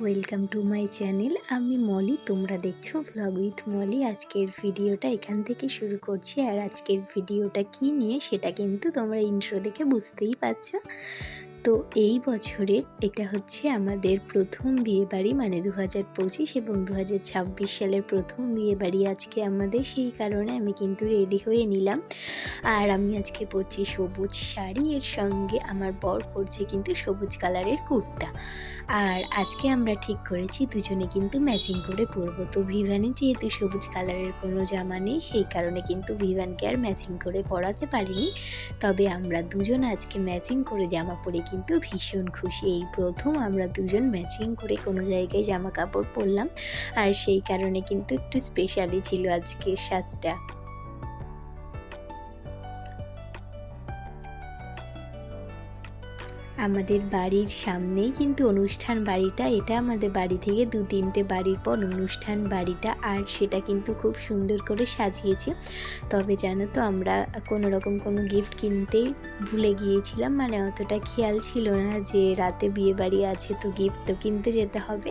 Welcome to my channel আমি মলি, তোমরা দেখছ ভ্লগ উইথ মলি। আজকের ভিডিওটা এখান থেকে শুরু করছি। আর আজকের ভিডিওটা কি নিয়ে সেটা কিন্তু তোমরা ইন্ট্রো দেখে বুঝতেই পারছ। তো এই বছরের এটা হচ্ছে আমাদের প্রথম বিয়েবাড়ি মানে দু হাজার পঁচিশ এবং দু হাজার ছাব্বিশ সালের প্রথম বিয়েবাড়ি আজকে আমাদের। সেই কারণে আমি কিন্তু রেডি হয়ে নিলাম। আর আমি আজকে পরছি সবুজ শাড়ি। এর সঙ্গে আমার বর পরছে কিন্তু সবুজ কালারের কুর্তা। আর আজকে আমরা ঠিক করেছি, দুজনে কিন্তু ম্যাচিং করে পরবো। তো ভিভানে যেহেতু সবুজ কালারের কোনো জামা নেই, সেই কারণে কিন্তু ভিভানকে আর ম্যাচিং করে পরাতে পারিনি। তবে আমরা দুজন আজকে ম্যাচিং করে জামা পরে কিন্তু ভীষণ খুশি। এই প্রথম আমরা দুজন ম্যাচিং করে কোনো জায়গায় জামা কাপড় পরলাম। আর সেই কারণে কিন্তু একটু স্পেশালি ছিল আজকের সাজটা। আমাদের বাড়ির সামনেই কিন্তু অনুষ্ঠান বাড়িটা। এটা আমাদের বাড়ি থেকে দু তিনটে বাড়ির পর অনুষ্ঠান বাড়িটা। আর সেটা কিন্তু খুব সুন্দর করে সাজিয়েছে। তবে জানো তো, আমরা কোনো রকম কোনো গিফট কিনতে ভুলে গিয়েছিলাম। মানে অতটা খেয়াল ছিল না যে রাতে বিয়ে বাড়ি আছে তো গিফট তো কিনতে যেতে হবে।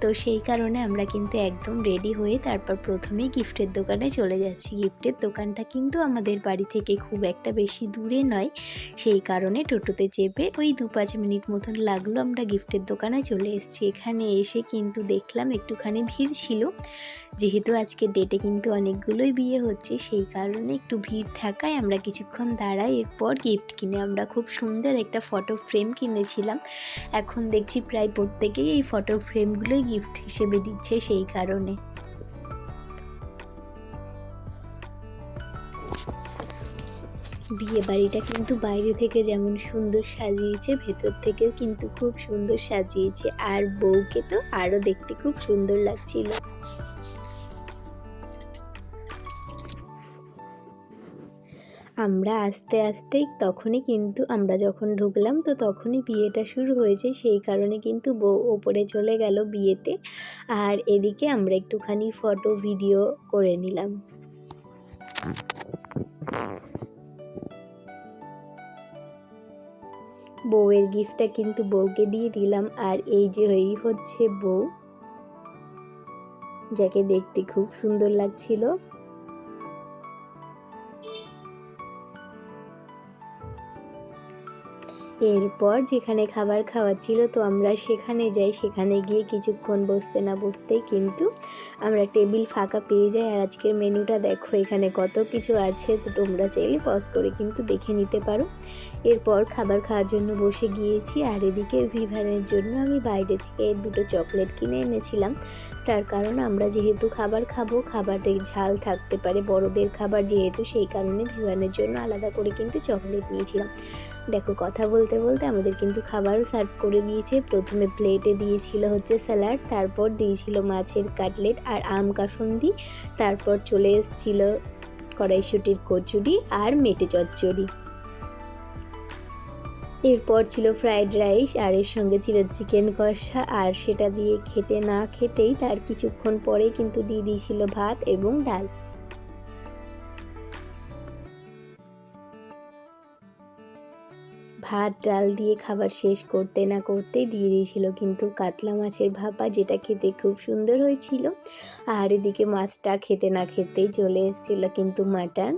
তো সেই কারণে আমরা কিন্তু একদম রেডি হয়ে তারপর প্রথমেই গিফটের দোকানে চলে যাচ্ছি। গিফটের দোকানটা কিন্তু আমাদের বাড়ি থেকে খুব একটা বেশি দূরে নয়। সেই কারণে টোটোতে চেপে ওই দু পাঁচ মিনিট মতন লাগল, আমরা গিফটের দোকানে চলে এসেছি। এখানে এসে কিন্তু দেখলাম একটুখানি ভিড় ছিল। যেহেতু আজকে ডেটে কিন্তু অনেকগুলোই বিয়ে হচ্ছে, সেই কারণে একটু ভিড় থাকায় আমরা কিছুক্ষণ দাঁড়াই। এরপর গিফট কিনে আমরা খুব সুন্দর একটা ফটো ফ্রেম কিনেছিলাম। এখন দেখছি প্রায় প্রত্যেকেই এই ফটো ফ্রেমগুলোই গিফট হিসেবে দিচ্ছে সেই কারণে। বিয়ে বাড়িটা কিন্তু বাইরে থেকে যেমন সুন্দর সাজিয়েছে, ভেতর থেকেও কিন্তু খুব সুন্দর সাজিয়েছে। আর বউকে তো আরও দেখতে খুব সুন্দর লাগছিল। আমরা আস্তে আস্তে তখনই কিন্তু আমরা যখন ঢুকলাম তো তখনই বিয়েটা শুরু হয়েছে। সেই কারণে কিন্তু বউ ওপরে চলে গেল বিয়েতে। আর এদিকে আমরা একটুখানি ফটো, ভিডিও করে নিলাম। বউয়ের গিফটটা কিন্তু বউকে দিয়ে দিলাম। আর এই যে এই হচ্ছে বউ, যাকে দেখতে খুব সুন্দর লাগছিল। এরপর যেখানে খাবার খাওয়াচ্ছিল তো আমরা সেখানে যাই। সেখানে গিয়ে কিছুক্ষণ বসতে না বসতেই কিন্তু আমরা টেবিল ফাঁকা পেয়ে যাই। আর আজকের মেনুটা দেখো, এখানে কত কিছু আছে। তো তোমরা চাইলে পজ করে কিন্তু দেখে নিতে পারো। এরপর খাবার খাওয়ার জন্য বসে গিয়েছি। আর এদিকে ভিভানের জন্য আমি বাইরে থেকে দুটো চকলেট কিনে এনেছিলাম। তার কারণ আমরা যেহেতু খাবার খাব, খাবারের ঝাল থাকতে পারে বড়দের খাবার। যেহেতু সেই কারণে ভিভানের জন্য আলাদা করে কিন্তু চকলেট নিয়েছিলাম। দেখো, কথা বলতে বলতে আমাদের কিন্তু খাবারও সার্ভ করে দিয়েছে। প্রথমে প্লেটে দিয়েছিল হচ্ছে স্যালাড তারপর দিয়েছিল মাছের কাটলেট আর আম কাসুন্দি, তারপর চলে এসেছিল কড়াইশুটির কচুরি আর মেটে চচ্চড়ি। এরপর ছিল ফ্রাইড রাইস আর এর সঙ্গে ছিল চিকেন কষা আর সেটা দিয়ে খেতে না খেতেই তার কিছুক্ষণ পরে কিন্তু দিয়ে দিয়েছিল ভাত এবং ডাল। ভাত, ডাল দিয়ে খাবার শেষ করতে না করতেই দিয়ে দিয়েছিল, কিন্তু কাতলা মাছের ভাপা যেটা খেতে খুব সুন্দর হয়েছিল, আর এদিকে মাছটা খেতে না খেতেই চলে এসেছিল কিন্তু মাটন।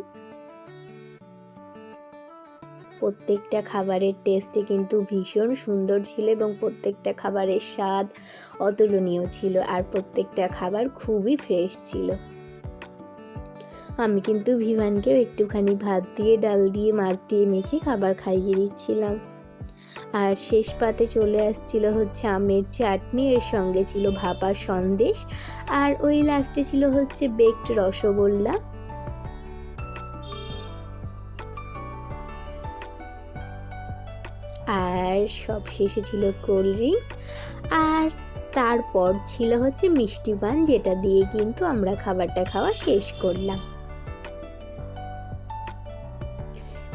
প্রত্যেকটা খাবারের টেস্টে কিন্তু ভীষণ সুন্দর ছিল এবং প্রত্যেকটা খাবারের স্বাদ অতুলনীয় ছিল, আর প্রত্যেকটা খাবার খুবই ফ্রেশ ছিল। আমি কিন্তু ভিভানকেও একটুখানি ভাত দিয়ে, ডাল দিয়ে, মাছ দিয়ে মেখে খাবার খাইয়ে দিচ্ছিলাম। আর শেষ পাতে চলে আসছিল হচ্ছে আমের চাটনি, এর সঙ্গে ছিল ভাপা সন্দেশ, আর ওই লাস্টে ছিল হচ্ছে বেকড রসগোল্লা। আর সব শেষে ছিল কোল্ড ড্রিঙ্কস আর তারপর ছিল হচ্ছে মিষ্টি পান, যেটা দিয়ে কিন্তু আমরা খাবারটা খাওয়া শেষ করলাম।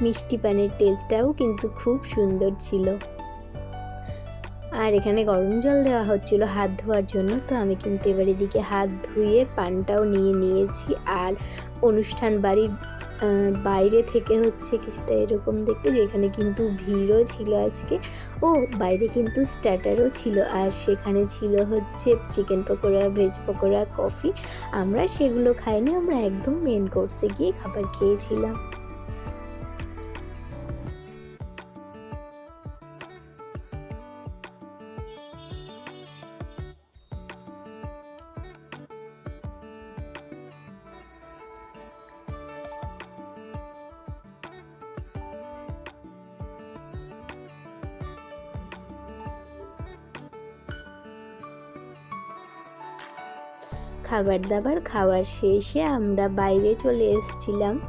মিষ্টি পানের টেস্টটাও কিন্তু খুব সুন্দর ছিল। আর এখানে গরম জল দেওয়া হচ্ছিল হাত ধোয়ার জন্য, তো আমি কিন্তু এবার এদিকে হাত ধুয়ে পানটাও নিয়ে নিয়েছি। আর অনুষ্ঠান বাড়ির বাইরে থেকে হচ্ছে কিছুটা এরকম দেখতে যেখানে কিন্তু ভিড়ও ছিল আজকে। ও, বাইরে কিন্তু স্টার্টারও ছিল। আর সেখানে ছিল হচ্ছে chicken pakora veg pakora coffee আমরা সেগুলো খাইনি, আমরা একদম মেন কোর্সে গিয়ে খাবার খেয়েছিলাম। খাবার দাবার খাওয়ার শেষে আমরা বাইরে চলে এসেছিলাম।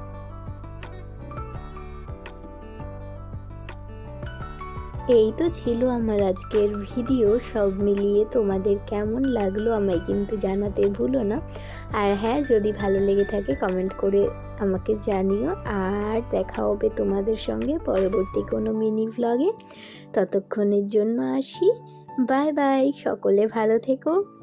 এই তো ছিল আমার আজকের ভিডিও। সব মিলিয়ে তোমাদের কেমন লাগল আমায় কিন্তু জানাতে ভুলো না। আর হ্যাঁ যদি ভালো লেগে থাকে কমেন্ট করে আমাকে জানিও। আর দেখা হবে তোমাদের সঙ্গে পরবর্তী কোনো মিনি ভ্লগে ততক্ষণের জন্য আসি। বাই বাই সকলে ভালো থেকো।